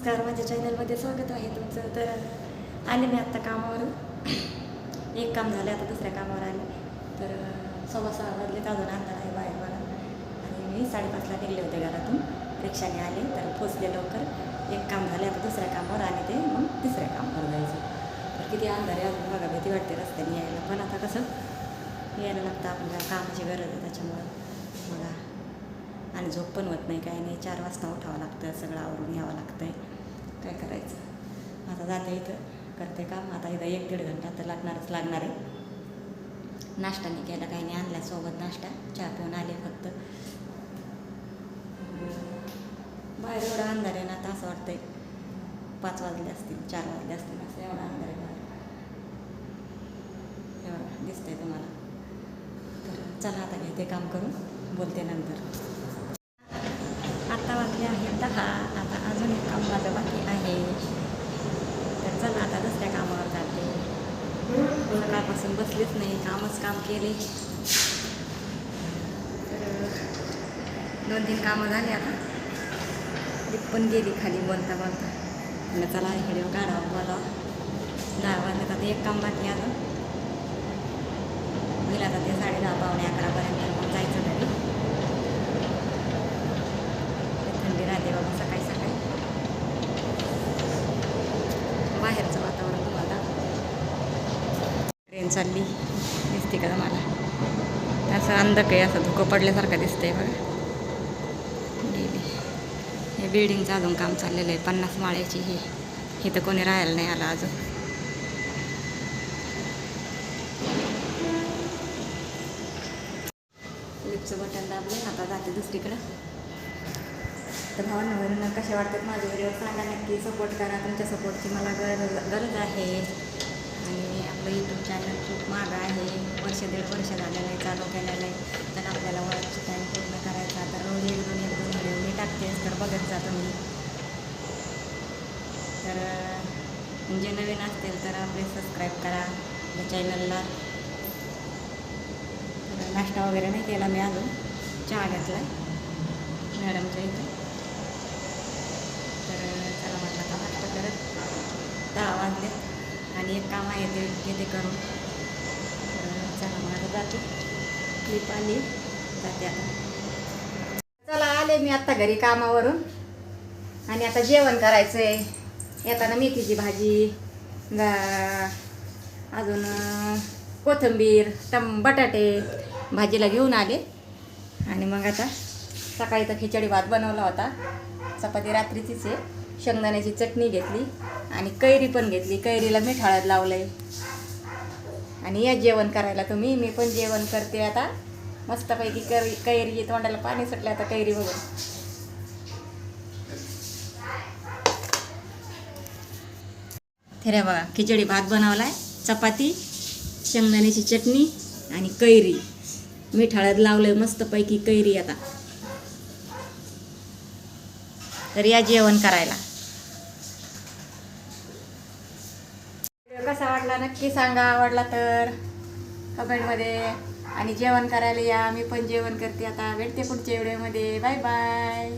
नमस्कार माझ्या चॅनलमध्ये स्वागत आहे तुमचं. तर आले मी आत्ता कामावर एक काम झालं आता दुसऱ्या कामावर आले. तर सव्वा सहा तर अजून अंधार आहे बाहेर मला. आणि मी साडेपाचला निघले होते घरातून. रिक्षाने आले तर पोचले लवकर. एक काम झाले आता दुसऱ्या कामावर आले ते मग तिसऱ्या कामावर जायचं. तर किती अंधार आहे अजून बघा भीती वाटते रस्त्याने यायला. पण आता कसं यायला लागतं आपल्याला कामाची गरज आहे त्याच्यामुळं. मला आणि झोप पण होत नाही काही नाही. चार वाजता उठावं लागतं सगळं आवरून यावं लागतं आहे काय करायचं? आता जाते इथं करते काम. आता इथं एक दीड घंटा तर लागणारच लागणार आहे. नाश्ता नाही केला काही नाही. आणला सोबत नाश्ता. चहा पिऊन आले फक्त. बाहेर एवढा अंधार आहे ना आता असं वाटतंय. पाच वाजले असतील चार वाजले असतील असं एवढा अंधार आहे बाहेर. एवढा दिसतंय तुम्हाला. तर चला आता घेते काम करून. बोलते नंतर. दहा आता अजून एक काम माझं बाकी आहे. तर चला आता दुसऱ्या कामावर जाते. सकाळपासून बसलीच नाही कामच काम केले. तर दोन तीन कामं झाली आता. लिप पण गेली खाली बोलता बोलता. म्हणलं चला व्हिडिओ काढावा बोला दहा वाजले आता एक काम बाकी अजून. होईल आता ते साडे दहा पावणे अकरापर्यंत मग जायचं घरी थंडी राहते बाबा सकाळी सकाळी बाहेरचं वातावरण तुम्हाला ट्रेन चालली. दिसते का मला असं अंधक आहे असं धुकं पडल्यासारखं दिसतंय बघा. गेली. हे बिल्डिंगचं अजून काम चाललेलं आहे पन्नास माळ्याची ही. इथं कोणी राहायला नाही आलं अजून. लिपचं बटन दाबलं आता जाते दुसरीकडं. तर भावांना कसे वाटतात माझे व्हिडिओ सांगा नक्की. सपोर्ट करा तुमच्या सपोर्टची मला गरज गरज आहे. आणि आपलं यूट्यूब चॅनल खूप मागं आहे वर्ष दीड वर्ष झालेलं आहे चालू केलेलं आहे तर आपल्याला वरची टाईम पूर्ण करायचा तर रोज एक दोन एक दोन व्हिडिओ मी टाकते तर बघत जा तुम्ही तर जे नवीन असतील तर आपले सबस्क्राईब करा आपल्या चॅनलला तर नाश्ता वगैरे नाही केला मी अजून चहा घेतला आहे मॅडमच्या इथे तर चला म्हटलं का नाश्ता करत. दहा वाजले. एक काम आहे ते घेते करून. चला मग जाते. क्लिप आली जाते आता. चला आले मी आत्ता घरी कामावरून. आणि आता जेवण करायचं आहे येताना मेथीची भाजी अजून कोथिंबीर टम बटाटे भाजीला घेऊन आले. आणि मग आता सकाळी तर खिचडी भात बनवला होता. चपाती रात्रीचीच आहे. शेंगदाण्याची चटणी घेतली आणि कैरी पण घेतली. कैरीला मीठ हळद लावलं आहे आणि या जेवण करायला तुम्ही मी पण जेवण करते आता. मस्तपैकी कैरी कैरी तोंडाला पाणी सुटलं आता कैरी बघून थेऱ्या बघा खिचडी भात बनवलाय. चपाती शेंगदाण्याची चटणी आणि कैरी. मीठ हळद लावलंय मस्तपैकी कैरी आता. तर या जेवण करायला. कसा वाटला नक्की सांगा आवडला तर कमेंटमध्ये. आणि जेवण करायला या मी पण जेवण करते आता. भेटते पुढच्या व्हिडिओमध्ये. Bye bye.